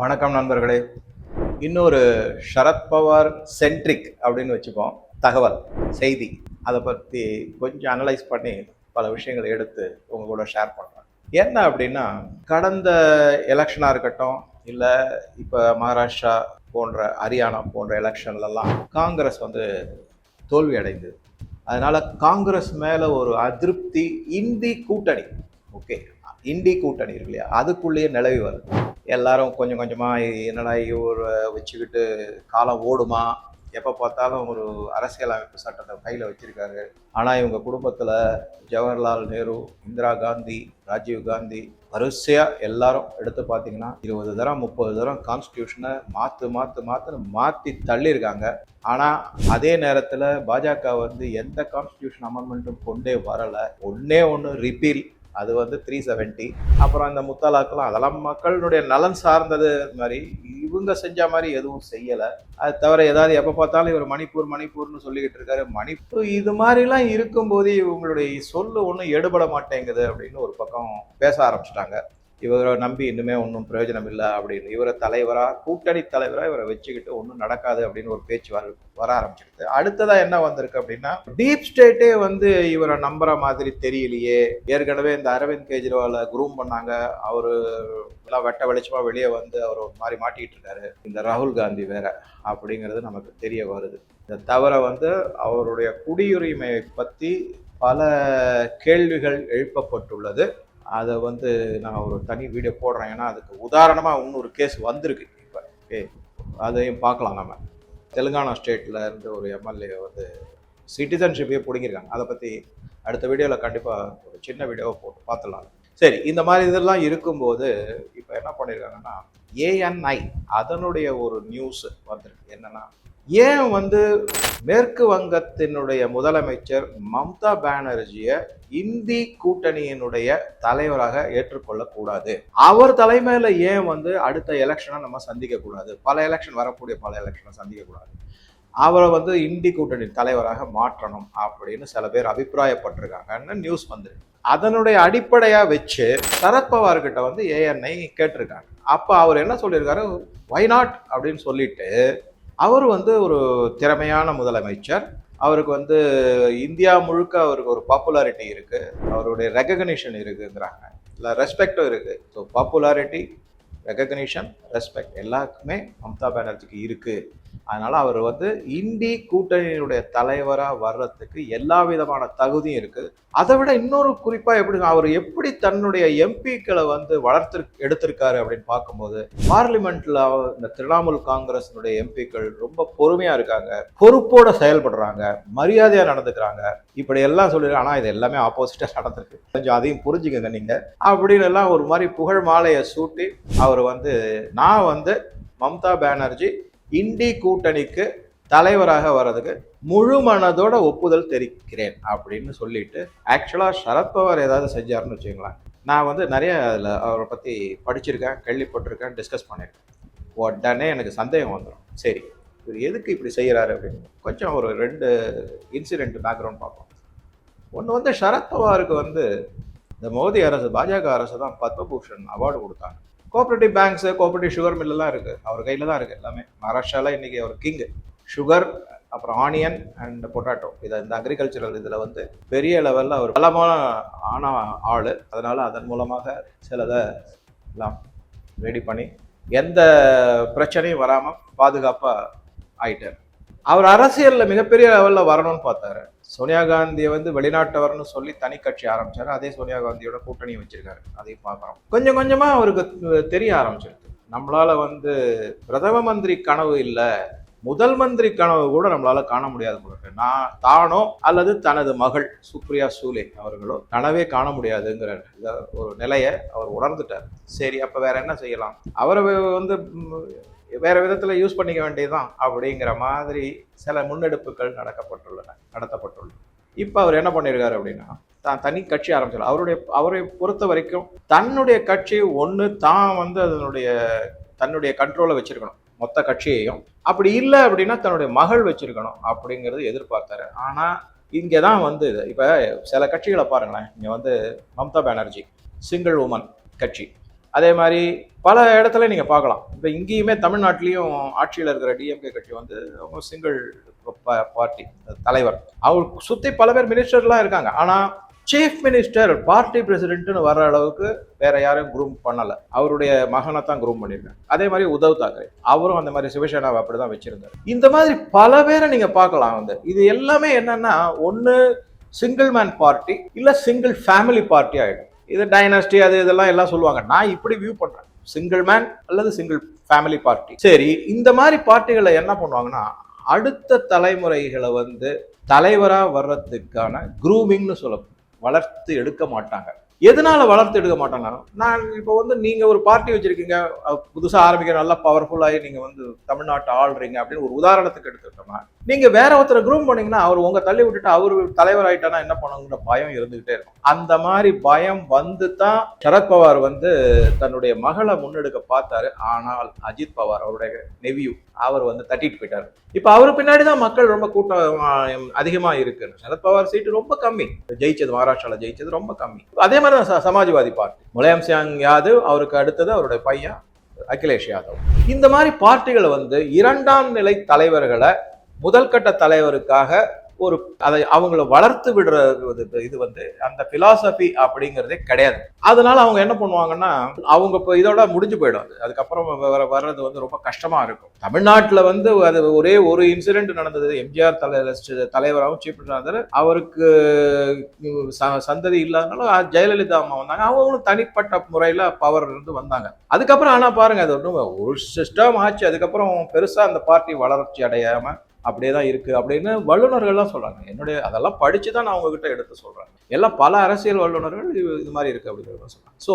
வணக்கம் நண்பர்களே. இன்னொரு சரத்பவார் சென்ட்ரிக் அப்படின்னு வச்சுப்போம். தகவல் செய்தி அதை பற்றி கொஞ்சம் அனலைஸ் பண்ணி பல விஷயங்களை எடுத்து உங்கள் கூட ஷேர் பண்ணுறேன் என்ன அப்படின்னா கடந்த எலெக்ஷனாக இருக்கட்டும் இல்லை இப்போ மகாராஷ்டிரா போன்ற ஹரியானா போன்ற எலெக்ஷன்லலாம் காங்கிரஸ் வந்து தோல்வி அடைந்தது. அதனால் காங்கிரஸ் மேலே ஒரு அதிருப்தி இந்தி கூட்டணி. ஓகே இந்தி கூட்டணி இருக்கு இல்லையா? அதுக்குள்ளேயே நிலவி வருது. எல்லாரும் கொஞ்சம் கொஞ்சமாக என்னடா இவரை வச்சுக்கிட்டு காலம் ஓடுமா? எப்போ பார்த்தாலும் ஒரு அரசியலமைப்பு சட்டத்தை கையில் வச்சுருக்காரு. ஆனால் இவங்க குடும்பத்தில் ஜவஹர்லால் நேரு இந்திரா காந்தி ராஜீவ் காந்தி வரிசையாக எல்லாரும் எடுத்து பார்த்தீங்கன்னா இருபது தரம் முப்பது தரம் கான்ஸ்டியூஷனை மாற்று மாற்று மாற்றுன்னு மாற்றி தள்ளியிருக்காங்க. ஆனால் அதே நேரத்தில் பாஜக வந்து எந்த கான்ஸ்டியூஷன் அமெண்ட்மெண்ட்டும் கொண்டே வரலை. ஒன்றே ஒன்று ரிப்பீல் அது வந்து த்ரீ செவன்ட்டி அப்புறம் இந்த முத்தலாக்கெல்லாம் அதெல்லாம் மக்களுடைய நலன் சார்ந்தது மாதிரி இவங்க செஞ்ச மாதிரி எதுவும் செய்யலை. அது தவிர ஏதாவது எப்போ பார்த்தாலும் இவர் மணிப்பூர் மணிப்பூர்னு சொல்லிக்கிட்டு இருக்காரு. மணிப்பூர் இது மாதிரிலாம் இருக்கும்போது இவங்களுடைய சொல்லு ஒன்றும் எடுபட மாட்டேங்குது அப்படின்னு ஒரு பக்கம் பேச ஆரம்பிச்சிட்டாங்க. இவரை நம்பி இன்னுமே ஒன்றும் பிரயோஜனம் இல்லை அப்படின்னு. இவரை தலைவராக கூட்டணி தலைவராக இவரை வச்சுக்கிட்டு ஒன்றும் நடக்காது அப்படின்னு ஒரு பேச்சு வர வர ஆரம்பிச்சிருக்கு அடுத்ததாக என்ன வந்திருக்கு அப்படின்னா டீப் ஸ்டேட்டே வந்து இவரை நம்புற மாதிரி தெரியலையே. ஏற்கனவே இந்த அரவிந்த் கெஜ்ரிவாலை குரூம் பண்ணாங்க. அவர் எல்லாம் வெட்ட வெளிச்சமாக வெளியே வந்து அவர் ஒரு மாதிரி மாட்டிக்கிட்டு இருக்காரு. இந்த ராகுல் காந்தி வேற அப்படிங்கிறது நமக்கு தெரிய வருது. இதை தவிர வந்து அவருடைய குடியுரிமையை பற்றி பல கேள்விகள் எழுப்பப்பட்டுள்ளது. அதை வந்து நான் ஒரு தனி வீடியோ போடுறேன். ஏன்னா அதுக்கு உதாரணமாக இன்னொரு கேஸ் வந்திருக்கு. இப்போ ஓகே அதையும் பார்க்கலாம் நம்ம தெலுங்கானா ஸ்டேட்டில் இருந்து ஒரு எம்எல்ஏ வந்து சிட்டிசன்ஷிப்பையே பிடிங்கிருக்காங்க. அதை பற்றி அடுத்த வீடியோவில் கண்டிப்பாக ஒரு சின்ன வீடியோவை போட்டு பார்த்துடலாம். சரி இந்த மாதிரி இதெல்லாம் இருக்கும்போது இப்போ என்ன பண்ணியிருக்காங்கன்னா ஏஎன்ஐ அதனுடைய ஒரு நியூஸ் வந்திருக்கு. என்னன்னா ஏன் வந்து மேற்கு வங்கத்தினுடைய முதலமைச்சர் மம்தா பானர்ஜியை இந்தி கூட்டணியினுடைய தலைவராக ஏற்றுக்கொள்ளக்கூடாது? அவர் தலைமையில் ஏன் வந்து அடுத்த எலெக்ஷனை நம்ம சந்திக்கக்கூடாது? பல எலெக்ஷன் வரக்கூடிய பல எலெக்ஷனை சந்திக்கக்கூடாது. அவரை வந்து இந்தி கூட்டணி தலைவராக மாற்றணும் அப்படின்னு சில பேர் அபிப்பிராயப்பட்டிருக்காங்கன்னு நியூஸ் வந்துருக்கு அதனுடைய அடிப்படையாக வச்சு சரத்பவார்கிட்ட வந்து ஏஎன்ஐ கேட்டிருக்காங்க. அப்போ அவர் என்ன சொல்லியிருக்காரு? ஒய் நாட் அப்படின்னு சொல்லிட்டு அவர் வந்து ஒரு திறமையான முதலமைச்சர். அவருக்கு வந்து இந்தியா முழுக்க அவருக்கு ஒரு பாப்புலாரிட்டி இருக்குது அவருடைய ரெகக்னிஷன் இருக்குங்கிறாங்க. இல்லை ரெஸ்பெக்டும் இருக்குது ஸோ பாப்புலாரிட்டி ரெகக்னிஷன் ரெஸ்பெக்ட் எல்லாருக்குமே மம்தா பானர்ஜிக்கு இருக்குது அதனால அவர் வந்து இந்தி கூட்டணியினுடைய தலைவராக வர்றதுக்கு எல்லா விதமான தகுதியும் இருக்குது அதை விட இன்னொரு குறிப்பாக எப்படி அவர் எப்படி தன்னுடைய எம்பிக்களை வந்து வளர்த்து எடுத்திருக்காரு அப்படின்னு பார்க்கும்போது பார்லிமெண்ட்ல இந்த திரிணாமுல் காங்கிரஸினுடைய எம்பிக்கள் ரொம்ப பொறுமையா இருக்காங்க பொறுப்போட செயல்படுறாங்க மரியாதையா நடந்துக்கிறாங்க. இப்படி எல்லாம் சொல்லிருக்காங்க ஆனால் இது எல்லாமே ஆப்போசிட்டாக நடந்திருக்கு. கொஞ்சம் அதையும் புரிஞ்சுக்கங்க நீங்கள் அப்படின்னு எல்லாம் ஒரு மாதிரி புகழ் மாலையை சூட்டி அவர் வந்து நான் வந்து மம்தா பானர்ஜி இண்டி கூட்டணிக்கு தலைவராக வர்றதுக்கு முழு மனதோட ஒப்புதல் தெரிவிக்கிறேன் அப்படின்னு சொல்லிட்டு ஆக்சுவலாக சரத்பவார் ஏதாவது செஞ்சாருன்னு வச்சுங்களேன் நான் வந்து நிறைய அதில் அவரை பற்றி படிச்சிருக்கேன் கேள்விப்பட்டிருக்கேன் டிஸ்கஸ் பண்ணியிருக்கேன் உடனே எனக்கு சந்தேகம் வந்துடும் சரி இவர் எதுக்கு இப்படி செய்கிறாரு அப்படின்னு. கொஞ்சம் ஒரு ரெண்டு இன்சிடெண்ட் பேக்ரவுண்ட் பார்ப்போம். ஒன்று வந்து சரத்பவாருக்கு வந்து இந்த மோடி அரசு பாஜக அரசு தான் பத்மபூஷன் அவார்டு கொடுத்தாங்க. கோஆபரேட்டிவ் பேங்க்ஸு கோஆபரேட்டிவ் சுகர் மில்லெல்லாம் இருக்குது அவர் கையில் தான் இருக்குது எல்லாமே. மகாராஷ்டிராவில் இன்றைக்கி அவர் கிங்கு சுகர் அப்புறம் ஆனியன் அண்ட் பொட்டாட்டோ இதை இந்த அக்ரிகல்ச்சரல் இதில் வந்து பெரிய லெவலில் அவர் பலமான ஆன ஆள். அதனால் அதன் மூலமாக சிலதை எல்லாம் ரெடி பண்ணி எந்த பிரச்சனையும் வராமல் பாதுகாப்பாக ஆயிட்டார். அவர் அரசியலில் மிகப்பெரிய லெவலில் வரணும்னு பார்த்தாரு. சோனியா காந்தியை வந்து வெளிநாட்டவர்னு சொல்லி தனி கட்சி ஆரம்பிச்சாரு. அதே சோனியா காந்தியோட கூட்டணி வச்சிருக்காரு. அதையும் பார்க்குறோம் கொஞ்சம் கொஞ்சமாக அவருக்கு தெரிய ஆரம்பிச்சிருக்கு. நம்மளால வந்து பிரதம மந்திரி கனவு இல்லை முதல் மந்திரி கனவு கூட நம்மளால காண முடியாது போல இருக்கு. நான் தானோ அல்லது தனது மகள் சுப்ரியா சூலே அவர்களோ கனவே காண முடியாதுங்கிற ஒரு நிலையை அவர் உணர்ந்துட்டார். சரி அப்ப வேற என்ன செய்யலாம்? அவரை வந்து வேறு விதத்தில் யூஸ் பண்ணிக்க வேண்டியதுதான் அப்படிங்கிற மாதிரி சில முன்னெடுப்புகள் நடக்கப்பட்டுள்ளன நடத்தப்பட்டுள்ளன. இப்போ அவர் என்ன பண்ணியிருக்காரு அப்படின்னா தான் தனி கட்சி ஆரம்பிச்சார். அவருடைய அவரை பொறுத்த வரைக்கும் தன்னுடைய கட்சி ஒன்று தான் வந்து அதனுடைய தன்னுடைய கண்ட்ரோலை வச்சுருக்கணும். மொத்த கட்சியையும். அப்படி இல்லை அப்படின்னா தன்னுடைய மகள் வச்சுருக்கணும் அப்படிங்கிறது எதிர்பார்த்தாரு. ஆனால் இங்கே தான் வந்து இது. இப்போ சில கட்சிகளை பாருங்களேன். இங்கே வந்து மம்தா பானர்ஜி சிங்கிள் உமன் கட்சி. அதே மாதிரி பல இடத்துல நீங்கள் பார்க்கலாம். இப்போ இங்கேயுமே தமிழ்நாட்டிலையும் ஆட்சியில் இருக்கிற டிஎம்கே கட்சி வந்து அவங்க சிங்கிள் பார்ட்டி தலைவர். அவங்க சுற்றி பல பேர் மினிஸ்டர்லாம் இருக்காங்க. ஆனால் சீஃப் மினிஸ்டர் பார்ட்டி பிரசிடென்ட்னு வர அளவுக்கு வேற யாரும் குரூம் பண்ணலை. அவருடைய மகனை தான் குரூம் பண்ணியிருக்காங்க அதே மாதிரி உத்தவ் தாக்கரே. அவரும் அந்த மாதிரி சிவசேனாவை அப்படிதான் வச்சிருந்தாரு. இந்த மாதிரி பல பேரை நீங்கள் பார்க்கலாம் வந்து. இது எல்லாமே என்னன்னா ஒன்று சிங்கிள் மேன் பார்ட்டி இல்லை சிங்கிள் ஃபேமிலி பார்ட்டி ஆகிடும் இது டைனாஸ்டி அது இதெல்லாம் எல்லாம் சொல்லுவாங்க. நான் இப்படி வியூ பண்றேன். சிங்கிள் மேன் அல்லது சிங்கிள் ஃபேமிலி பார்ட்டி சரி இந்த மாதிரி பார்ட்டிகளை என்ன பண்ணுவாங்கன்னா அடுத்த தலைமுறைகளை வந்து தலைவராக வர்றதுக்கான குரூமிங்னு சொல்ல வளர்த்து எடுக்க மாட்டாங்க. எதனால வளர்த்து எடுக்க மாட்டாங்க? நான் இப்போ வந்து நீங்கள் ஒரு பார்ட்டி வச்சுருக்கீங்க புதுசாக ஆரம்பிக்க ஆரம்பிக்கிற நல்லா பவர்ஃபுல்லாகி நீங்கள் வந்து தமிழ்நாட்டை ஆள்றீங்க அப்படின்னு ஒரு உதாரணத்துக்கு எடுத்துக்கிட்டோம்னா நீங்கள் வேற ஒருத்தரை குரூம் பண்ணீங்கன்னா அவர் உங்கள் தள்ளி விட்டுட்டு அவர் தலைவர் ஆயிட்டானா என்ன பண்ணுங்கிற பயம் இருந்துகிட்டே இருக்கும். அந்த மாதிரி பயம் வந்து தான் சரத்பவார் வந்து தன்னுடைய மகளை முன்னெடுக்க பார்த்தாரு. ஆனால் அஜித் பவார் அவருடைய நெவியூ அவர் வந்து தட்டிட்டு போயிட்டார். இப்போ அவரு பின்னாடி தான் மக்கள் ரொம்ப கூட்டம் அதிகமாக இருக்கு. சரத்பவார் சீட்டு ரொம்ப கம்மி. ஜெயிச்சது மகாராஷ்டிராவில் ஜெயிச்சது ரொம்ப கம்மி. அதே மாதிரி தான் சமாஜ்வாதி பார்ட்டி. முலாயம் சிங் யாதவ் அவருக்கு அடுத்தது அவருடைய பையன் அகிலேஷ் யாதவ். இந்த மாதிரி பார்ட்டிகளை வந்து இரண்டாம் நிலை தலைவர்களை முதல் கட்ட தலைவருக்காக ஒரு அதை அவங்கள வளர்த்து விடுற இது- இது வந்து அந்த பிலாசபி அப்படிங்கிறதே கிடையாது. அதனால அவங்க என்ன பண்ணுவாங்கன்னா அவங்க இப்போ இதோட முடிஞ்சு போயிடும் அதுக்கப்புறம் வர வர்றது வந்து ரொம்ப கஷ்டமா இருக்கும். தமிழ்நாட்டில் வந்து அது ஒரே ஒரு இன்சிடென்ட் நடந்தது. எம்ஜிஆர் தலை தலைவராகவும் சீஃப் மினிஸ்டர் அவருக்கு ச- சந்ததி இல்லாதனால ஜெயலலிதா அம்மா வந்தாங்க. அவங்களும் தனிப்பட்ட முறையில் பவர் இருந்து வந்தாங்க. அதுக்கப்புறம் ஆனால் பாருங்க அது ஒன்றும் ஒரு சிஸ்டம் ஆச்சு. அதுக்கப்புறம் பெருசாக அந்த பார்ட்டி வளர்ச்சி அடையாமல் அப்படியே தான் இருக்குது அப்படின்னு வல்லுநர்கள்லாம் சொல்கிறாங்க என்னுடைய அதெல்லாம் படித்து தான் நான் உங்ககிட்ட எடுத்து சொல்கிறேன் எல்லாம் பல அரசியல் வல்லுநர்கள் இது இது மாதிரி இருக்குது அப்படிங்கிறத சொல்கிறாங்க ஸோ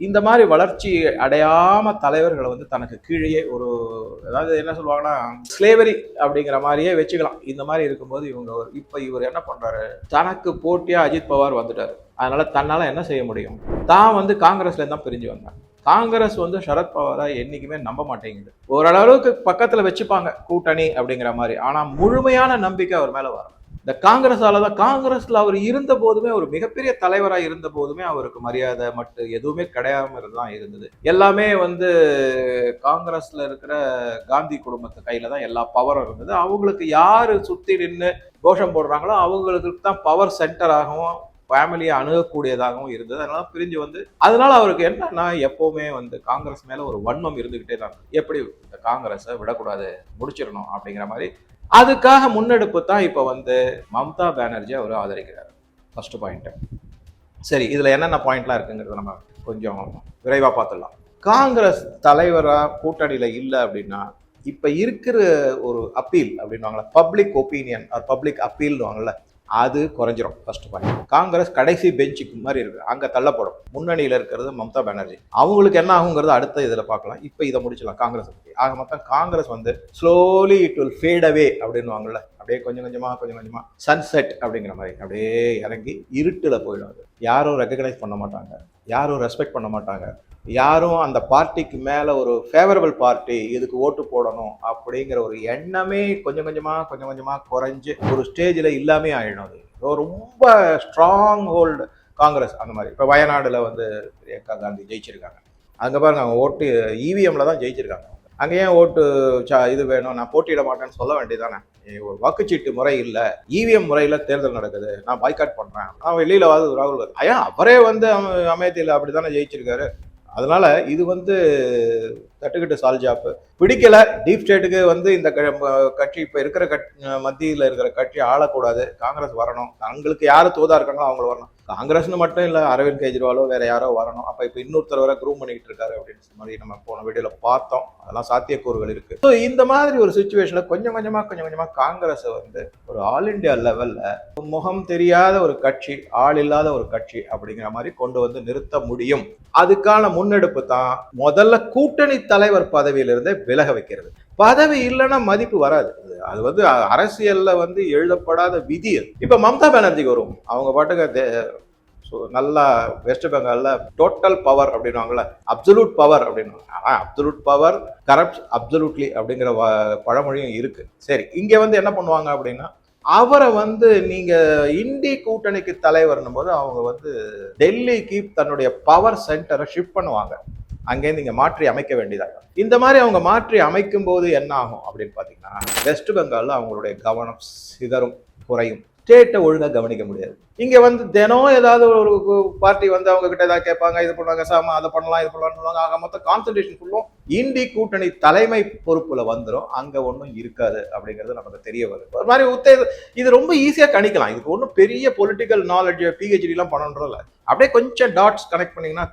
இந்த மாதிரி வளர்ச்சி அடையாம தலைவர்களை வந்து தனக்கு கீழேயே ஒரு அதாவது என்ன சொல்லுவாங்கன்னா ஸ்லேவரி அப்படிங்கிற மாதிரியே வச்சுக்கலாம். இந்த மாதிரி இருக்கும்போது இவங்க இப்போ இவர் என்ன பண்ணுறாரு தனக்கு போட்டியாக அஜித் பவார் வந்துட்டார். அதனால் தன்னால் என்ன செய்ய முடியும்? தான் வந்து காங்கிரஸ்லேருந்து தான் பிரிஞ்சு வந்தாங்க. காங்கிரஸ் வந்து சரத் என்றைக்குமே நம்ப மாட்டேங்குது. ஓரளவுக்கு பக்கத்தில் வச்சுப்பாங்க கூட்டணி அப்படிங்கிற மாதிரி. ஆனால் முழுமையான நம்பிக்கை அவர் மேலே வரும். இந்த காங்கிரஸால தான் காங்கிரஸில் அவர் இருந்த போதுமே ஒரு மிகப்பெரிய தலைவராக இருந்த போதுமே அவருக்கு மரியாதை மட்டும் எதுவுமே கிடையாம தான் இருந்தது. எல்லாமே வந்து காங்கிரஸில் இருக்கிற காந்தி குடும்பத்து கையில் தான் எல்லா பவரும் இருந்தது. அவங்களுக்கு யார் சுற்றி நின்று கோஷம் போடுறாங்களோ அவங்களுக்கு தான் பவர் சென்டராகவும் ஃபேமிலியை அணுகக்கூடியதாகவும் இருந்தது. அதனால பிரிஞ்சு வந்து அதனால அவருக்கு என்னன்னா எப்பவுமே வந்து காங்கிரஸ் மேல ஒரு வன்மம் இருந்துகிட்டே தான் எப்படி இந்த காங்கிரஸை விடக்கூடாது முடிச்சிடணும் அப்படிங்கிற மாதிரி. அதுக்காக முன்னெடுப்பு தான் இப்போ வந்து மம்தா பானர்ஜி அவர் ஆதரிக்கிறார். ஃபர்ஸ்ட் பாயிண்ட்டு சரி இதில் என்னென்ன பாயிண்ட்லாம் இருக்குங்கிறத நம்ம கொஞ்சம் விரைவாக பார்த்துடலாம். காங்கிரஸ் தலைவராக கூட்டணியில் இல்லை அப்படின்னா இப்போ இருக்கிற ஒரு அப்பீல் அப்படின்வாங்களா பப்ளிக் ஒப்பீனியன் பப்ளிக் அப்பீல்னுவாங்கல்ல அது குறைஞ்சிரும் ஃபர்ஸ்ட் பாயிண்ட் காங்கிரஸ் கடைசி பெஞ்சுக்கு மாதிரி இருக்கு. அங்கே தள்ளப்படும். முன்னணியில் இருக்கிறது மம்தா பானர்ஜி. அவங்களுக்கு என்ன ஆகுங்கிறது அடுத்த இதில் பார்க்கலாம். இப்போ இதை முடிச்சலாம் காங்கிரஸ் பற்றி ஆக மொத்தம் காங்கிரஸ் வந்து slowly it will fade away அப்படின்னுவாங்கல்ல. அப்படியே கொஞ்சம் கொஞ்சமாக கொஞ்சம் கொஞ்சமாக சன்செட் அப்படிங்கிற மாதிரி. அப்படியே இறங்கி இருட்டில் போயிடும் அது. யாரும் ரெக்கக்னைஸ் பண்ண மாட்டாங்க. யாரும் ரெஸ்பெக்ட் பண்ண மாட்டாங்க. யாரும் அந்த பார்ட்டிக்கு மேலே ஒரு ஃபேவரபிள் பார்ட்டி இதுக்கு ஓட்டு போடணும் அப்படிங்கிற ஒரு எண்ணமே கொஞ்சம் கொஞ்சமாக கொஞ்சம் கொஞ்சமாக குறைஞ்சு ஒரு ஸ்டேஜில் இல்லாமே ஆயிடும் அது. ரொம்ப ஸ்ட்ராங் ஹோல்டு காங்கிரஸ் அந்த மாதிரி. இப்போ வயநாடில் வந்து பிரியங்கா காந்தி ஜெயிச்சிருக்காங்க. அங்கே பாருங்க அவங்க ஓட்டு இவிஎம்ல தான் ஜெயிச்சிருக்காங்க. அங்கே ஏன் ஓட்டு சா- இது வேணும். நான் போட்டியிட மாட்டேன்னு சொல்ல வேண்டியதானே ஒரு வாக்குச்சீட்டு முறை இல்லை. இவிஎம் முறையில் தேர்தல் நடக்குது. நான் பாய்காட் பண்ணுறேன் அவன் வெளியில் வாது ராகுல் காந்தி. ஐயா அவரே வந்து அமைதியில் அப்படி தானே ஜெயிச்சிருக்காரு. அதனால இது வந்து தட்டுக்கிட்டு சால்ஜாப்பு பிடிக்கல. டீப் ஸ்டேட்டுக்கு வந்து இந்த க- கட்சி இப்போ இருக்கிற கட் மத்தியில் இருக்கிற கட்சி ஆளக்கூடாது. காங்கிரஸ் வரணும். தங்களுக்கு யார் தூதா இருக்காங்களோ அவங்கள வரணும். காங்கிரஸ்னு மட்டும் இல்லை அரவிந்த் கெஜ்ரிவாலோ வேற யாரோ வரணும். அப்போ இப்போ இன்னொருத்தர் வர க்ரூம் பண்ணிக்கிட்டு இருக்காரு அப்படின்னு மாதிரி நம்ம போன வீடியோவில் பார்த்தோம். அதெல்லாம் சாத்தியக்கூறுகள் இருக்கு. ஸோ இந்த மாதிரி ஒரு சுச்சுவேஷனில் கொஞ்சம் கொஞ்சமாக கொஞ்சம் கொஞ்சமாக காங்கிரஸை வந்து ஒரு ஆல் இந்தியா லெவலில் முகம் தெரியாத ஒரு கட்சி ஆள் இல்லாத ஒரு கட்சி அப்படிங்கிற மாதிரி கொண்டு வந்து நிறுத்த முடியும். அதுக்கான முன்னெடுப்பு தான் முதல்ல கூட்டணி தலைவர் பதவியிலிருந்தே விலக வைக்கிறது. பதவி இல்லைன்னா மதிப்பு வராது. அது- வந்து அரசியலில் அரசியல்ல வந்து எழுதப்படாத விதி அது. இப்ப மம்தா பானர்ஜிக்கு வரும். அவங்க பாட்டுக்கு தே- நல்லா வெஸ்ட் பெங்காலில் டோட்டல் பவர் அப்படின்வாங்கள அப்சலூட் பவர் அப்படின்னு ஆனால் அப்சலூட் பவர் கரப்ட் அப்சலூட்லி அப்படிங்கிற வ- பழமொழியும் இருக்குது சரி இங்கே வந்து என்ன பண்ணுவாங்க அப்படின்னா அவரை வந்து நீங்க இந்தி கூட்டணிக்கு தலைவர்னும் போது அவங்க வந்து டெல்லிக்கு தன்னுடைய பவர் சென்டரை ஷிஃப்ட் பண்ணுவாங்க. அங்கேருந்து இங்கே மாற்றி அமைக்க வேண்டியதாக. இந்த மாதிரி அவங்க மாற்றி அமைக்கும் போது என்ன ஆகும் அப்படின்னு பார்த்தீங்கன்னா வெஸ்ட் பெங்காலில் அவங்களுடைய கவனம் சிதறும் குறையும். ஸ்டேட்டை ஒழுங்காக கவனிக்க முடியாது. இங்கே வந்து தினம் ஏதாவது ஒரு பார்ட்டி வந்து அவங்க கிட்ட ஏதாவது கேட்பாங்க இது பண்ணுவாங்க சாமா அதை பண்ணலாம் இது பண்ணலாம் சொல்லுவாங்க. ஆக மொத்தம் கான்சன்ட்ரேஷன் ஃபுல்லும் இந்தி கூட்டணி தலைமை பொறுப்பில் வந்துடும் அங்கே ஒன்றும் இருக்காது அப்படிங்கிறது நமக்கு தெரிய வருது. ஒரு மாதிரி உத்தே இது ரொம்ப ஈஸியாக கணிக்கலாம். இதுக்கு ஒன்றும் பெரிய பொலிட்டிக்கல் நாலேஜ் பிஹெச்டிலாம் பண்ணணுன்றதில்ல. அப்படியே கொஞ்சம் டாட்ஸ் கனெக்ட் பண்ணிங்கன்னா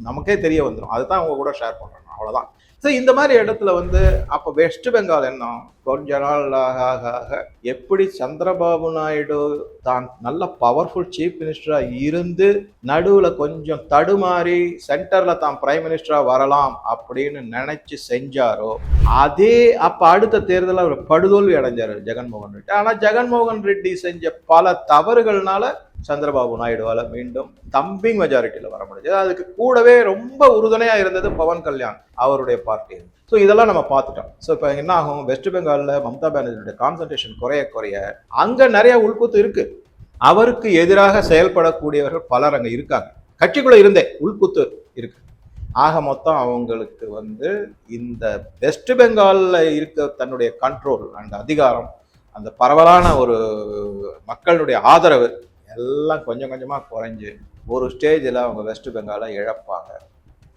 நமக்கே தெரிய வந்துடும் அதுதான் அவங்க கூட ஷேர் பண்ணுறாங்க அவ்வளோதான் ஸோ இந்த மாதிரி இடத்துல வந்து அப்போ வெஸ்ட் பெங்கால் என்ன? கொஞ்ச நாள் ஆக ஆக ஆக எப்படி சந்திரபாபு நாயுடு தான் நல்ல பவர்ஃபுல் சீஃப் மினிஸ்டராக இருந்து நடுவில் கொஞ்சம் தடுமாறி சென்டரில் தான் பிரைம் மினிஸ்டராக வரலாம் அப்படின்னு நினச்சி செஞ்சாரோ அதே அப்போ அடுத்த தேர்தலில் அவர் படுதோல்வி அடைஞ்சார் ஜெகன்மோகன் ரெட்டி. ஆனால் ஜெகன்மோகன் ரெட்டி செஞ்ச பல தவறுகள்னால சந்திரபாபு நாயுடுவால மீண்டும் தம்பிங் மெஜாரிட்டியில வர முடிஞ்சது. அதுக்கு கூடவே ரொம்ப உறுதுணையா இருந்தது பவன் கல்யாண் அவருடைய பார்ட்டி ஸோ இதெல்லாம் நம்ம பார்த்துட்டோம். ஸோ இப்போ என்ன ஆகும்? வெஸ்ட் பெங்காலில் மம்தா பானர்ஜியோட கான்சன்ட்ரேஷன் குறைய குறைய அங்கே நிறைய உள்குத்து இருக்கு. அவருக்கு எதிராக செயல்படக்கூடியவர்கள் பலர் அங்கே இருக்காங்க. கட்சிக்குள்ளே இருந்தே உள்குத்து இருக்கு. ஆக மொத்தம் அவங்களுக்கு வந்து இந்த வெஸ்ட் பெங்காலில் இருக்க தன்னுடைய கண்ட்ரோல் அண்ட் அதிகாரம் அந்த பரவலான ஒரு மக்களுடைய ஆதரவு எல்லாம் கொஞ்சம் கொஞ்சமாக குறைஞ்சு ஒரு ஸ்டேஜில் அவங்க வெஸ்ட் பெங்காலை இழப்பாங்க.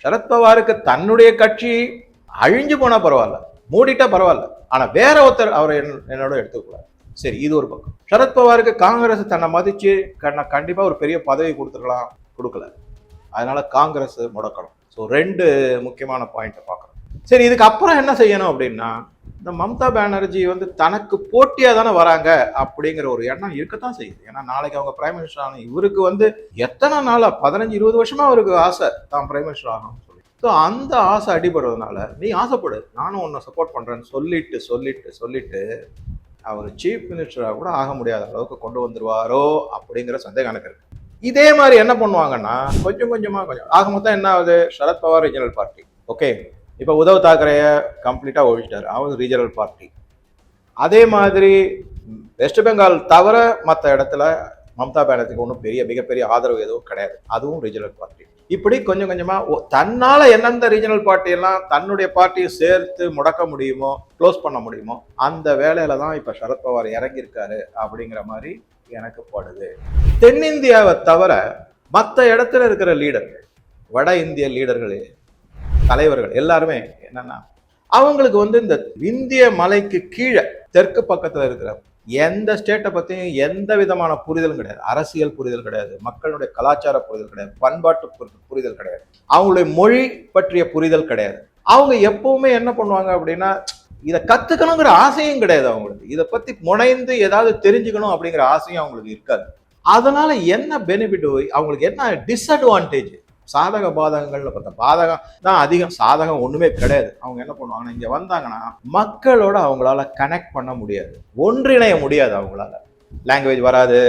சரத்பவாருக்கு தன்னுடைய கட்சி அழிஞ்சு போனால் பரவாயில்ல மூடிட்டா பரவாயில்ல. ஆனால் வேற ஒருத்தர் அவரை என்னோட எடுத்துக்கூடாது சரி இது ஒரு பக்கம். சரத்பவாருக்கு காங்கிரஸ் தன்னை மதித்து கண்ண- கண்டிப்பாக ஒரு பெரிய பதவி கொடுத்துருக்கலாம் கொடுக்கல. அதனால காங்கிரஸ் முடக்கணும். ஸோ ரெண்டு முக்கியமான பாயிண்ட்டை பார்க்கணும். சரி இதுக்கு அப்புறம் என்ன செய்யணும் அப்படின்னா இந்த மம்தா பானர்ஜி வந்து தனக்கு போட்டியாக தானே வராங்க அப்படிங்கிற ஒரு எண்ணம் இருக்கத்தான் செய்யுது. ஏன்னா நாளைக்கு அவங்க பிரைம் மினிஸ்டர் ஆகணும். இவருக்கு வந்து எத்தனை நாளாக பதினஞ்சு இருபது வருஷமாக அவருக்கு ஆசை தான் பிரைம் மினிஸ்டர் ஆகணும்னு சொல்லி. ஸோ அந்த ஆசை அடிபடுறதுனால நீ ஆசைப்படு. நானும் உன்னை சப்போர்ட் பண்ணுறேன்னு சொல்லிட்டு சொல்லிட்டு சொல்லிட்டு அவர் சீஃப் மினிஸ்டராக கூட ஆக முடியாத அளவுக்கு கொண்டு வந்துருவாரோ அப்படிங்கிற சந்தேகம் எனக்கு இருக்கு. இதே மாதிரி என்ன பண்ணுவாங்கன்னா கொஞ்சம் கொஞ்சமாக கொஞ்சம். ஆக மொத்தம் என்ன ஆகுது? சரத்பவார் ரீஜனல் பார்ட்டி ஓகே இப்போ உதவ் தாக்கரையை கம்ப்ளீட்டாக ஒழிச்சிட்டார் அவர் ரீஜனல் பார்ட்டி அதே மாதிரி வெஸ்ட் பெங்கால் தவிர மற்ற இடத்துல மம்தா பானர்ஜிக்கு ஒன்றும் பெரிய மிகப்பெரிய ஆதரவு எதுவும் கிடையாது. அதுவும் ரீஜனல் பார்ட்டி இப்படி கொஞ்சம் கொஞ்சமாக தன்னால் எந்தெந்த ரீஜனல் பார்ட்டியெல்லாம் தன்னுடைய பார்ட்டியை சேர்த்து முடக்க முடியுமோ க்ளோஸ் பண்ண முடியுமோ அந்த வேலையில தான் இப்போ சரத்பவார் இறங்கியிருக்காரு அப்படிங்கிற மாதிரி எனக்கு படுது. தென்னிந்தியாவை தவிர மற்ற இடத்துல இருக்கிற லீடர்கள் வட இந்திய லீடர்கள் தலைவர்கள் எல்லாருமே என்னன்னா அவங்களுக்கு வந்து இந்த இந்திய மலைக்கு கீழே தெற்கு பக்கத்தில் இருக்கிற எந்த ஸ்டேட்டை பற்றியும் எந்த விதமான புரிதலும் கிடையாது. அரசியல் புரிதல் கிடையாது. மக்களுடைய கலாச்சார புரிதல் கிடையாது. பண்பாட்டு புரிதல் கிடையாது. அவங்களுடைய மொழி பற்றிய புரிதல் கிடையாது. அவங்க எப்பவுமே என்ன பண்ணுவாங்க அப்படின்னா இதை கற்றுக்கணுங்கிற ஆசையும் கிடையாது அவங்களுக்கு. இதை பற்றி முனைந்து ஏதாவது தெரிஞ்சுக்கணும் அப்படிங்கிற ஆசையும் அவங்களுக்கு இருக்காது. அதனால என்ன பெனிஃபிட் அவங்களுக்கு? என்ன டிஸ்அட்வான்டேஜ் சாதக பாதகங்கள்னு பார்த்தா பாதகம் தான் அதிகம். சாதகம் ஒண்ணுமே கிடையாது. அவங்க என்ன பண்ணுவாங்கன்னா இங்க வந்தாங்கன்னா மக்களோட அவங்களால கனெக்ட் பண்ண முடியாது. ஒன்றிணைய முடியாது அவங்களால. லாங்குவேஜ் வராது.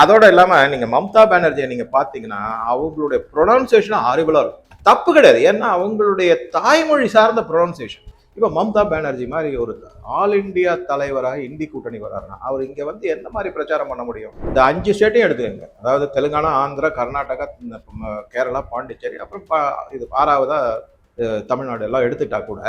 அதோட இல்லாம நீங்க மம்தா பானர்ஜியை நீங்க பாத்தீங்கன்னா அவங்களுடைய ப்ரொனவுன்சியேஷன் ஹாரிபிளா இருக்கும். தப்பு கிடையாது. ஏன்னா அவங்களுடைய தாய்மொழி சார்ந்த ப்ரொனவுன்சியேஷன் இப்போ மம்தா பானர்ஜி மாதிரி ஒரு ஆல் இந்தியா தலைவராக இந்தி கூட்டணி வர்றாருன்னா அவர் இங்கே வந்து என்ன மாதிரி பிரச்சாரம் பண்ண முடியும்? இந்த அஞ்சு ஸ்டேட்டையும் எடுத்துக்கங்க. அதாவது தெலுங்கானா ஆந்திரா கர்நாடகா இந்த கேரளா பாண்டிச்சேரி அப்புறம் பா- இது ஆறாவதாக தமிழ்நாடு எல்லாம் எடுத்துட்டா கூட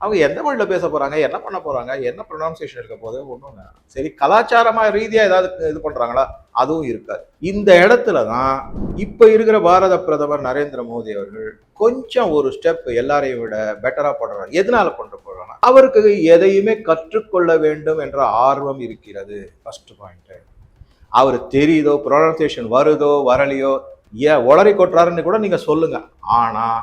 அவங்க எந்த மொழியில பேச போகிறாங்க என்ன பண்ண போகிறாங்க என்ன ப்ரொனவுன்சியேஷன் இருக்க போது ஒன்றுங்க சரி கலாச்சாரமாக ரீதியாக ஏதாவது இது பண்ணுறாங்களா அதுவும் இருக்காது. இந்த இடத்துல தான் இப்போ இருக்கிற பாரத பிரதமர் நரேந்திர மோடி அவர்கள் கொஞ்சம் ஒரு ஸ்டெப் எல்லாரையும் விட பெட்டராக பண்றாரு எதனால பண்ணுற போகிறாங்க அவருக்கு எதையுமே கற்றுக்கொள்ள வேண்டும் என்ற ஆர்வம் இருக்கிறது. ஃபர்ஸ்ட் பாயிண்ட்டு அவர் தெரியுதோ ப்ரொனன்சியேஷன் வருதோ வரலையோ ஏன் உளறி கொட்டுறாருன்னு கூட நீங்கள் சொல்லுங்கள் ஆனால்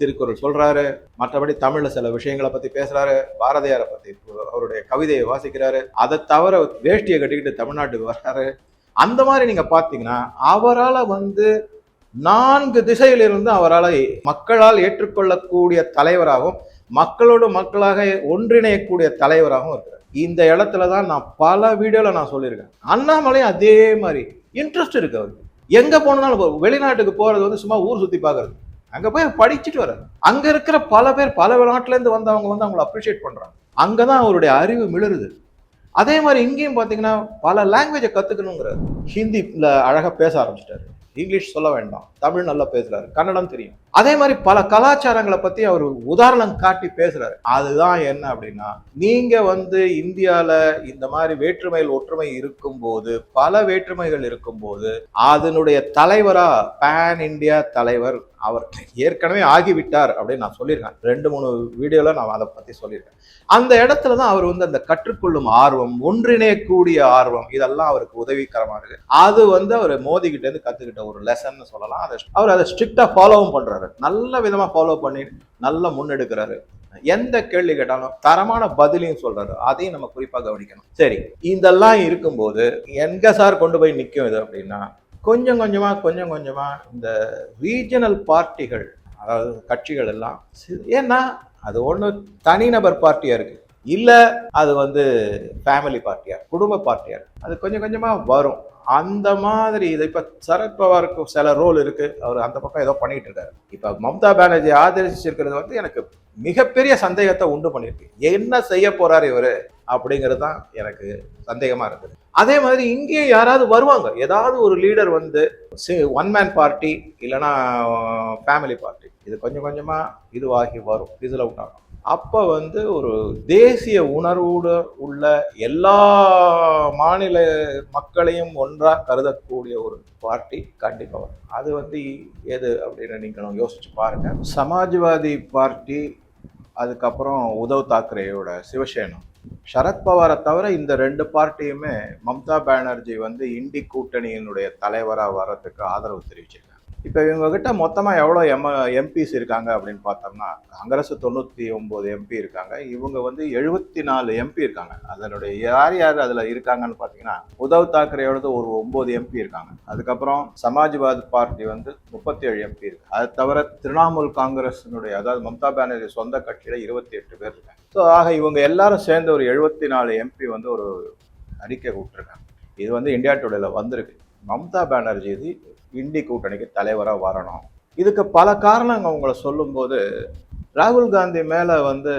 திருக்குறள் சொல்கிறாரு மற்றபடி தமிழில் சில விஷயங்களை பற்றி பேசுகிறாரு பாரதியாரை பற்றி அவருடைய கவிதையை வாசிக்கிறாரு. அதை தவிர வேஷ்டியை கட்டிக்கிட்டு தமிழ்நாட்டுக்கு வர்றாரு. அந்த மாதிரி நீங்கள் பார்த்தீங்கன்னா அவரால் வந்து நான்கு திசையிலிருந்து அவரால் மக்களால் ஏற்றுக்கொள்ளக்கூடிய தலைவராகவும் மக்களோடு மக்களாக ஒன்றிணையக்கூடிய தலைவராகவும் இருக்கிறார். இந்த இடத்துல தான் நான் பல வீடியோவில் நான் சொல்லியிருக்கேன். அண்ணாமலையும் அதே மாதிரி இன்ட்ரெஸ்ட் இருக்கு அவருக்கு. எங்கே போனாலும் வெளிநாட்டுக்கு போகிறது வந்து சும்மா ஊர் சுற்றி பார்க்கறது அங்க போய் படிச்சுட்டு வர்றாரு. அங்க இருக்கிற பல பேர் பல நாட்டுல இருந்து வந்தவங்க வந்து அவங்களை அப்ரிஷியேட் பண்றாங்க. அங்கதான் அவருடைய அறிவு மிளருது. அதே மாதிரி இங்கேயும் பாத்தீங்கன்னா பல லாங்குவேஜை கத்துக்கணுங்கிறாரு. ஹிந்தியில் அழகா பேச ஆரம்பிச்சிட்டாரு. இங்கிலீஷ் சொல்ல வேண்டாம். தமிழ் நல்லா பேசுறாரு. கன்னடம் தெரியும். அதே மாதிரி பல கலாச்சாரங்களை பத்தி அவர் உதாரணம் காட்டி பேசுறாரு. அதுதான் என்ன அப்படின்னா நீங்க வந்து இந்தியால இந்த மாதிரி வேற்றுமையில் ஒற்றுமை இருக்கும்போது பல வேற்றுமைகள் இருக்கும் போது அதனுடைய தலைவரா பேன் இந்தியா தலைவர் அவர் ஏற்கனவே ஆகிவிட்டார் அப்படின்னு நான் சொல்லியிருக்கேன். ரெண்டு மூணு வீடியோவில் நான் அதை பற்றி சொல்லியிருக்கேன். அந்த இடத்துல தான் அவர் வந்து அந்த கற்றுக்கொள்ளும் ஆர்வம் ஒன்றிணையக்கூடிய ஆர்வம் இதெல்லாம் அவருக்கு உதவிகரமாக இருக்கு. அது வந்து அவர் மோதிக்கிட்டே இருந்து கற்றுக்கிட்ட ஒரு லெசன் சொல்லலாம். அதை அவர் அதை ஸ்ட்ரிக்டாக ஃபாலோவும் பண்ணுறாரு நல்ல விதமாக ஃபாலோ பண்ணி நல்லா முன்னெடுக்கிறாரு. எந்த கேள்வி கேட்டாலும் தரமான பதிலையும் சொல்றாரு. அதையும் நம்ம குறிப்பாக கவனிக்கணும். சரி இதெல்லாம் இருக்கும்போது எங்க சார் கொண்டு போய் நிற்கும் இது அப்படின்னா கொஞ்சம் கொஞ்சமாக கொஞ்சம் கொஞ்சமாக இந்த ரீஜனல் பார்ட்டிகள் அதாவது கட்சிகள் எல்லாம் ஏன்னா அது ஒன்று தனிநபர் பார்ட்டியாக இருக்குது இல்லை அது வந்து ஃபேமிலி பார்ட்டியாக குடும்ப பார்ட்டியாக அது கொஞ்சம் கொஞ்சமாக வரும். அந்த மாதிரி இது இப்போ சரத்பவாருக்கு சில ரோல் இருக்குது அவர் அந்த பக்கம் ஏதோ பண்ணிகிட்டு இருக்காரு. இப்போ மம்தா பானர்ஜி ஆதரிச்சிருக்கிறது வந்து எனக்கு மிகப்பெரிய சந்தேகத்தை உண்டு பண்ணியிருக்கு என்ன செய்ய போகிறார் இவர் அப்படிங்கிறது தான் எனக்கு சந்தேகமாக இருக்குது. அதே மாதிரி இங்கேயும் யாராவது வருவாங்க. ஏதாவது ஒரு லீடர் வந்து ஒன் மேன் பார்ட்டி இல்லைன்னா uh, ஃபேமிலி பார்ட்டி இது கொஞ்சம் கொஞ்சமாக இதுவாகி வரும். இதில் உண்டாகும் அப்போ வந்து ஒரு தேசிய உணர்வோடு உள்ள எல்லா மாநில மக்களையும் ஒன்றாக கருதக்கூடிய ஒரு பார்ட்டி கண்டிப்பாக அது வந்து எது அப்படின்னு நீங்கள் யோசிச்சு பாருங்கள் சமாஜ்வாதி பார்ட்டி அதுக்கப்புறம் உத்தவ் தாக்கரேயோட சிவசேனம் சரத்பவாரை தவிர இந்த ரெண்டு பார்ட்டியுமே மம்தா பானர்ஜி வந்து இண்டி கூட்டணியினுடைய தலைவராக வர்றதுக்கு ஆதரவு தெரிவிச்சிருக்காங்க இப்போ இவங்க கிட்ட மொத்தமாக எவ்வளோ எம் எம்பிஸ் இருக்காங்க அப்படின்னு பார்த்தோம்னா காங்கிரஸ் தொண்ணூற்றி ஒம்பது எம்பி இருக்காங்க. இவங்க வந்து எழுபத்தி நாலு எம்பி இருக்காங்க. அதனுடைய யார் யார் அதில் இருக்காங்கன்னு பார்த்தீங்கன்னா உத்தவ் தாக்கரேயோடது ஒரு ஒம்பது எம்பி இருக்காங்க. அதுக்கப்புறம் சமாஜ்வாத் பார்ட்டி வந்து முப்பத்தி ஏழு எம்பி இருக்கு. அது தவிர திரிணாமுல் காங்கிரஸினுடைய அதாவது மம்தா பானர்ஜி சொந்த கட்சியில் இருபத்தி எட்டு பேர் இருக்காங்க. ஸோ ஆக இவங்க எல்லாரும் சேர்ந்து ஒரு எழுபத்தி நாலு எம்பி வந்து ஒரு அறிக்கை விட்டுருக்காங்க இது வந்து இந்தியா டுடேல வந்திருக்கு. மம்தா பானர்ஜி இது இண்டி கூட்டணிக்கு தலைவராக வரணும். இதுக்கு பல காரணங்கள் அவங்கள சொல்லும்போது ராகுல் காந்தி மேலே வந்து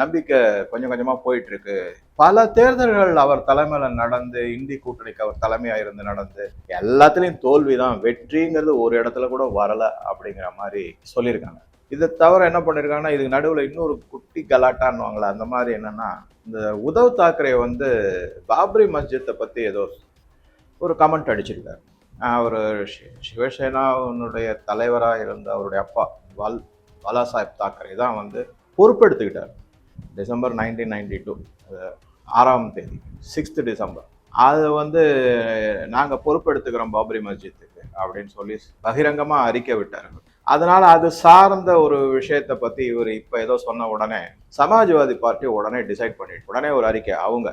நம்பிக்கை கொஞ்சம் கொஞ்சமாக போயிட்டுருக்கு. பல தேர்தல்கள் அவர் தலைமையில் நடந்து இந்தி கூட்டணிக்கு அவர் தலைமையாக இருந்து நடந்து எல்லாத்துலேயும் தோல்வி தான் வெற்றிங்கிறது ஒரு இடத்துல கூட வரலை அப்படிங்கிற மாதிரி சொல்லியிருக்காங்க. இதை தவிர என்ன பண்ணியிருக்காங்கன்னா இதுக்கு நடுவில் இன்னொரு குட்டி கலாட்டான்னுவாங்களே அந்த மாதிரி என்னென்னா இந்த உதவ் தாக்கரே வந்து பாப்ரி மஸ்ஜித்தை பற்றி ஏதோ ஒரு கமெண்ட் அடிச்சிருக்காரு. அவர் சிவசேனாவுடைய தலைவராக இருந்த அவருடைய அப்பா வால் பாலா சாஹிப் தாக்கரே தான் வந்து பொறுப்பெடுத்துக்கிட்டார். டிசம்பர் நைன்டீன் நைன்டி டூ ஆறாம் தேதி சிக்ஸ்த்து டிசம்பர். அது வந்து நாங்கள் பொறுப்பெடுத்துக்கிறோம் பாபரி மஸ்ஜித்துக்கு அப்படின்னு சொல்லி பகிரங்கமாக அறிக்கை விட்டார். அதனால் அது சார்ந்த ஒரு விஷயத்தை பற்றி இவர் இப்போ ஏதோ சொன்ன உடனே சமாஜ்வாதி பார்ட்டி உடனே டிசைட் பண்ணிட்டு உடனே ஒரு அறிக்கை. அவங்க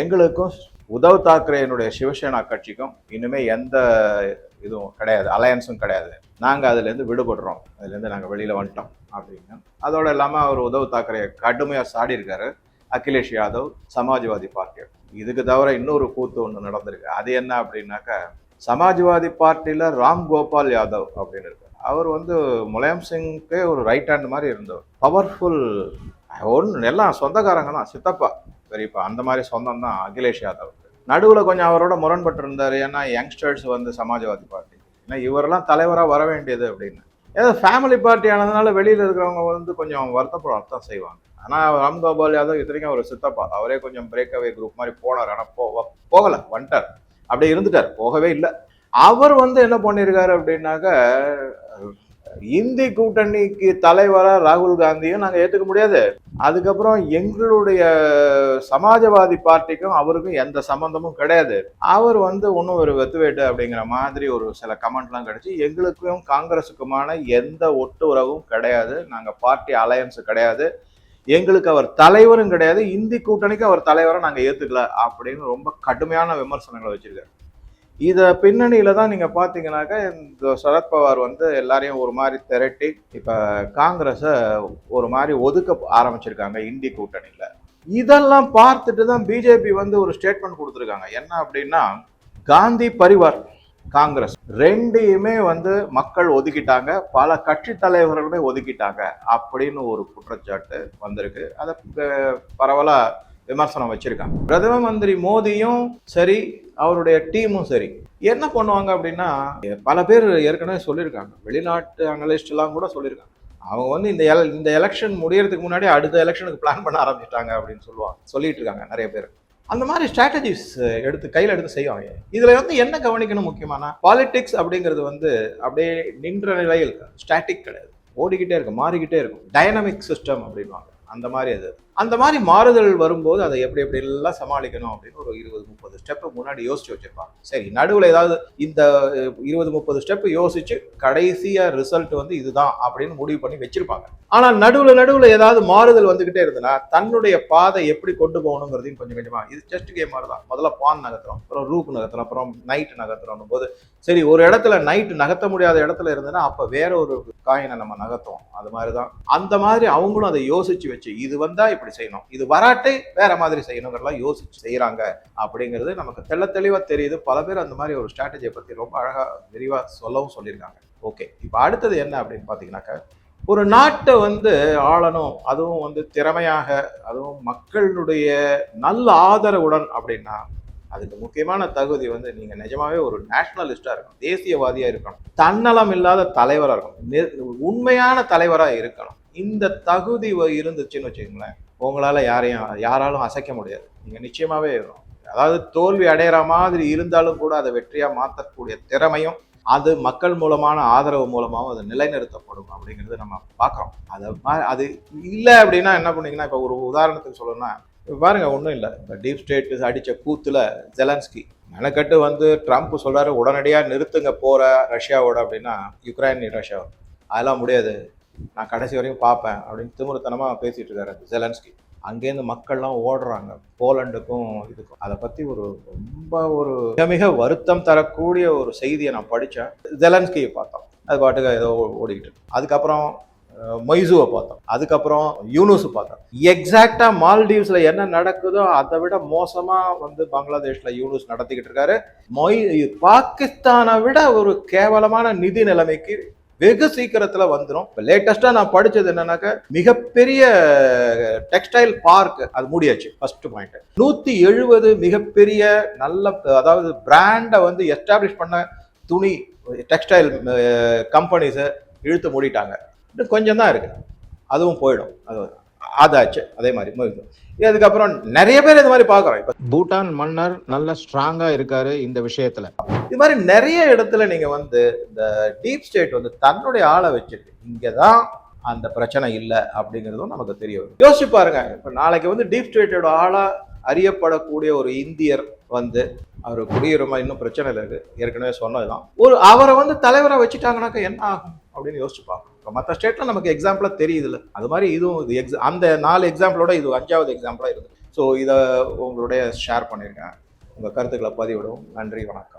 எங்களுக்கும் உத்தவ் தாக்கரேனுடைய சிவசேனா கட்சிக்கும் இனிமே எந்த இதுவும் கிடையாது அலையன்ஸும் கிடையாது. நாங்கள் அதுலேருந்து விடுபடுறோம். அதுலேருந்து நாங்கள் வெளியில் வந்துட்டோம் அப்படின்னு. அதோடு இல்லாமல் அவர் உத்தவ் தாக்கரே கடுமையாக சாடி இருக்காரு அகிலேஷ் யாதவ் சமாஜ்வாதி பார்ட்டி. இதுக்கு தவிர இன்னொரு கூத்து ஒன்று நடந்திருக்கு. அது என்ன அப்படின்னாக்கா சமாஜ்வாதி பார்ட்டியில் ராம் கோபால் யாதவ் அப்படின்னு இருக்கார். அவர் வந்து முலாயம் சிங்க்கு ஒரு ரைட் ஹேண்ட் மாதிரி இருந்தவர். பவர்ஃபுல் ஒன்று எல்லாம் சொந்தக்காரங்க தான். சித்தப்பா. பெரியப்பா அந்த மாதிரி சொந்தம் தான் அகிலேஷ் யாதவ். நடுவில் கொஞ்சம் அவரோட முரண்பட்டு இருந்தார் ஏன்னா யங்ஸ்டர்ஸ் வந்து சமாஜ்வாதி பார்ட்டி ஏன்னா இவரெல்லாம் தலைவராக வர வேண்டியது அப்படின்னு. ஏதோ ஃபேமிலி பார்ட்டி ஆனதுனால வெளியில் இருக்கிறவங்க வந்து கொஞ்சம் வருத்தப்பட அர்த்தம் செய்வாங்க. ஆனால் ராம்கோபால் யாதவ் இத்தனைக்கும் ஒரு சித்தப்பா. அவரே கொஞ்சம் பிரேக் அவே குரூப் மாதிரி போனார். ஆனால் போ போகலை வந்துட்டார். அப்படியே இருந்துட்டார். போகவே இல்லை. அவர் வந்து என்ன பண்ணியிருக்காரு அப்படின்னாக்க இந்தி கூட்டணிக்கு தலைவராக ராகுல் காந்தியும் நாங்கள் ஏற்றுக்க முடியாது. அதுக்கப்புறம் எங்களுடைய சமாஜவாதி பார்ட்டிக்கும் அவருக்கும் எந்த சம்பந்தமும் கிடையாது. அவர் வந்து ஒன்றும் ஒரு வெத்துவேட்டு அப்படிங்கிற மாதிரி ஒரு சில கமெண்ட்லாம் கிடைச்சி எங்களுக்கும் காங்கிரஸுக்குமான எந்த ஒட்டு உறவும் கிடையாது. நாங்கள் பார்ட்டி அலையன்ஸ் கிடையாது. எங்களுக்கு அவர் தலைவரும் கிடையாது. இந்தி கூட்டணிக்கு அவர் தலைவரை நாங்கள் ஏற்றுக்கல அப்படின்னு ரொம்ப கடுமையான விமர்சனங்களை வச்சுருக்காரு. இதை பின்னணியில் தான் நீங்கள் பார்த்தீங்கன்னாக்கா இந்த சரத்பவார் வந்து எல்லாரையும் ஒரு மாதிரி திரட்டி இப்போ காங்கிரஸை ஒரு மாதிரி ஒதுக்க ஆரம்பிச்சிருக்காங்க இந்தி கூட்டணியில். இதெல்லாம் பார்த்துட்டு தான் பிஜேபி வந்து ஒரு ஸ்டேட்மெண்ட் கொடுத்துருக்காங்க. என்ன அப்படின்னா காந்தி பரிவார் காங்கிரஸ். ரெண்டையுமே வந்து மக்கள் ஒதுக்கிட்டாங்க பல கட்சி தலைவர்களுமே ஒதுக்கிட்டாங்க அப்படின்னு ஒரு குற்றச்சாட்டு வந்திருக்கு. அதை பரவலாக விமர்சனம் வச்சிருக்காங்க. பிரதம மந்திரி மோடியும் சரி அவருடைய டீமும் சரி. என்ன பண்ணுவாங்க அப்படின்னா பல பேர் ஏற்கனவே சொல்லியிருக்காங்க. வெளிநாட்டு அனலிஸ்ட்லாம் கூட சொல்லியிருக்காங்க. அவங்க வந்து இந்த எல இந்த எலெக்ஷன் முடியறதுக்கு முன்னாடி அடுத்த எலெக்ஷனுக்கு பிளான் பண்ண ஆரம்பிச்சிட்டாங்க அப்படின்னு சொல்லுவாங்க. சொல்லிட்டு இருக்காங்க நிறைய பேர். அந்த மாதிரி ஸ்ட்ராட்டஜிஸ் எடுத்து கையில் எடுத்து செய்வாங்க. இதில் வந்து என்ன கவனிக்கணும் முக்கியமான பாலிடிக்ஸ் அப்படிங்கிறது வந்து அப்படியே நின்ற நிலையில் ஸ்டாட்டிக் கிடையாது. ஓடிக்கிட்டே இருக்கும் மாறிக்கிட்டே இருக்கும். டைனமிக் சிஸ்டம் அப்படின்வாங்க அந்த மாதிரி அது. அந்த மாதிரி மாறுதல் வரும்போது அதை எப்படி எப்படி எல்லாம் சமாளிக்கணும் அப்படின்னு ஒரு இருபது முப்பது ஸ்டெப்பு முன்னாடி யோசிச்சு வச்சிருப்பாங்க. சரி நடுவில் ஏதாவது இந்த இருபது முப்பது ஸ்டெப்பு யோசிச்சு கடைசியாக ரிசல்ட் வந்து இதுதான் அப்படின்னு முடிவு பண்ணி வச்சிருப்பாங்க. ஆனால் நடுவில் நடுவில் ஏதாவது மாறுதல் வந்துகிட்டே இருந்ததுன்னா தன்னுடைய பாதை எப்படி கொண்டு போகணுங்கிறதையும் கொஞ்சம் கொஞ்சமாக இது செஸ்ட் கேம் மாதிரி தான் முதல்ல பான் நகர்த்துறோம் அப்புறம் ரூப் நகர்த்துறோம் அப்புறம் நைட் நகர்த்துறோம் போது சரி ஒரு இடத்துல நைட் நகர்த்த முடியாத இடத்துல இருந்ததுன்னா அப்போ வேற ஒரு காயினை நம்ம நகர்த்துவோம். அது மாதிரி தான் அந்த மாதிரி அவங்களும் அதை யோசிச்சு வச்சு இது வந்தால் இப்படி அப்படி செய்யணும். இது வராட்டை வேற மாதிரி செய்யணுங்கிறதெல்லாம் யோசிச்சு செய்யறாங்க அப்படிங்கிறது நமக்கு தெள்ள தெளிவா தெரியுது. பல பேர் அந்த மாதிரி ஒரு ஸ்ட்ராட்டஜியை பத்தி ரொம்ப அழகா விரிவா சொல்லவும் சொல்லியிருக்காங்க. ஓகே இப்போ அடுத்தது என்ன அப்படின்னு பாத்தீங்கன்னாக்க ஒரு நாட்டை வந்து ஆளணும். அதுவும் வந்து திறமையாக அதுவும் மக்களுடைய நல்ல ஆதரவுடன் அப்படின்னா அதுக்கு முக்கியமான தகுதி வந்து நீங்க நிஜமாவே ஒரு நேஷனலிஸ்டா இருக்கணும். தேசியவாதியா இருக்கணும். தன்னலம் இல்லாத தலைவராக இருக்கணும். உண்மையான தலைவராக இருக்கணும். இந்த தகுதி இருந்துச்சுன்னு வச்சுக்கோங்களேன் உங்களால் யாரையும் யாராலும் அசைக்க முடியாது. நீங்கள் நிச்சயமாகவே இருக்கும் அதாவது தோல்வி அடையிற மாதிரி இருந்தாலும் கூட அதை வெற்றியாக மாற்றக்கூடிய திறமையும் அது மக்கள் மூலமான ஆதரவு மூலமாகவும் அது நிலைநிறுத்தப்படும் அப்படிங்கிறது நம்ம பார்க்குறோம். அதை மா- அது இல்லை அப்படின்னா என்ன பண்ணீங்கன்னா இப்போ ஒரு உதாரணத்துக்கு சொல்லணும்னா இப்ப பாருங்க ஒன்றும் இல்லை. இப்போ டீப் ஸ்டேட் அடித்த கூத்தில் ஜெலன்ஸ்கி மெனக்கட்டு வந்து ட்ரம்ப் சொல்கிறாரு உடனடியாக நிறுத்துங்க போகிற ரஷ்யாவோட அப்படின்னா யுக்ரைன் ரஷ்யா. அதெல்லாம் முடியாது. நான் கடைசி வரையும் பார்ப்பேன் அப்படின்னு திமுறத்தனமாக பேசிகிட்டு இருக்காரு ஜெலன்ஸ்கி. அங்கேருந்து மக்கள்லாம் ஓடுறாங்க. போலண்டுக்கும் இதுக்கும். அதை பற்றி ஒரு ரொம்ப ஒரு மிக மிக வருத்தம் தரக்கூடிய ஒரு செய்தியை நான் படித்தேன். ஜெலன்ஸ்கியை பார்த்தோம். அது பாட்டுக்கு ஏதோ ஓடிக்கிட்டு அதுக்கப்புறம் மொய்சுவை பார்த்தோம். அதுக்கப்புறம் யூனூஸ் பார்த்தோம். எக்ஸாக்டாக மால்டீவ்ஸில் என்ன நடக்குதோ அதை விட மோசமாக வந்து பங்களாதேஷ்ல யூனுஸ் நடத்திக்கிட்டு இருக்காரு. மொய் பாகிஸ்தானை விட ஒரு கேவலமான நிதி நிலைமைக்கு வெகு சீக்கிரத்துல வந்துடும் இப்போ லேட்டஸ்டா நான் படிச்சது என்னன்னாக்க மிகப்பெரிய டெக்ஸ்டைல் பார்க் அது மூடியாச்சு ஃபர்ஸ்ட் பாயிண்ட் நூத்தி எழுபது மிகப்பெரிய நல்ல அதாவது பிராண்டை வந்து எஸ்டாப்ளிஷ் பண்ண துணி டெக்ஸ்டைல் கம்பெனிஸை இழுத்து மூடிட்டாங்க. இன்னும் கொஞ்சம் தான் இருக்கு. அதுவும் போயிடும். அது அதாச்சு அதே மாதிரி அதுக்கப்புறம் நிறைய பேர் இது மாதிரி பார்க்குறோம். இப்போ பூட்டான் மன்னர் நல்ல ஸ்ட்ராங்கா இருக்காரு இந்த விஷயத்துல. இது மாதிரி நிறைய இடத்துல நீங்க வந்து இந்த டீப் ஸ்டேட் வந்து தன்னுடைய ஆளை வச்சிருக்கு இங்கே தான் அந்த பிரச்சனை இல்லை அப்படிங்கிறதும் நமக்கு தெரிய வரும். யோசிச்சு பாருங்க. இப்போ நாளைக்கு வந்து டீப் ஸ்டேட்டோட ஆளா அறியப்படக்கூடிய ஒரு இந்தியர் வந்து அவர் குடியுரிமை இன்னும் பிரச்சனை இல்லை இருக்கு. ஏற்கனவே சொன்னதுதான். ஒரு அவரை வந்து தலைவராக வச்சுட்டாங்கனாக்கா என்ன ஆகும் அப்படின்னு யோசிச்சு பார்க்கணும். இப்போ மற்ற ஸ்டேட்டில் நமக்கு எக்ஸாம்பிளாக தெரியுதுல்ல. அது மாதிரி இதுவும் இது எக்ஸா அந்த நாலு எக்ஸாம்பிளோட இது அஞ்சாவது எக்ஸாம்பிளாக இருக்குது. ஸோ இதை உங்களுடைய ஷேர் பண்ணியிருக்கேன் உங்கள் கருத்துக்களை பதிவிடும் நன்றி வணக்கம்.